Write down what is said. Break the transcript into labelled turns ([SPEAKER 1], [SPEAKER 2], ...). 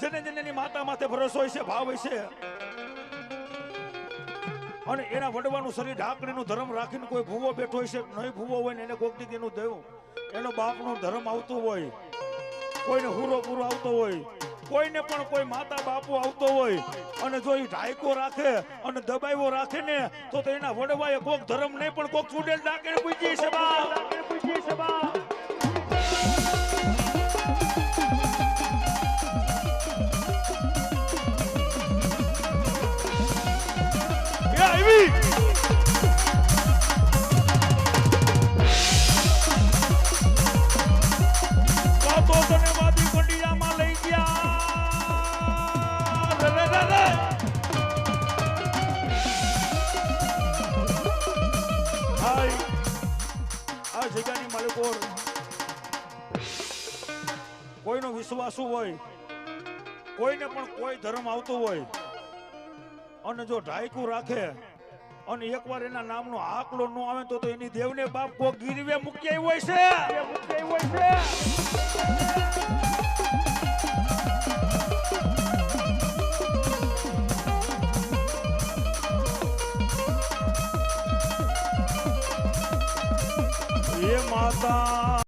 [SPEAKER 1] જેને જેને માતા માથે ભરોસો હોય છે, ભાવ હોય છે. અને એના વડવાનું શરીર ઢાંકણીનું ધર્મ રાખીને કોઈ ભૂવો બેઠો હોય છે, નહીં ભૂવો હોય ને એને કોક દી એનું દેવું. એનો બાપનું ધર્મ આવતું હોય, કોઈને હુરો પૂરો આવતો હોય, કોઈને પણ કોઈ માતા બાપુ આવતો હોય, અને જો એ ઢાયકો રાખે અને દબાવ્યો રાખે ને, તો એના વડવાએ કોક ધર્મ નહીં, પણ કોક ચૂડેલ ડાકીને પૂજી છે બા આ જગ્યાની માલિકો કોઈનો વિશ્વાસુ હોય, કોઈને પણ કોઈ ધર્મ આવતો હોય, અને જો ઢાયકું રાખે, અને એકવાર એના નામનો આકલો ન આવે તો એની દેવને બાપ કો ગીરવે મૂકી આવ્યો હોય છે મૂકી આવ્યો હોય છે. એ માતા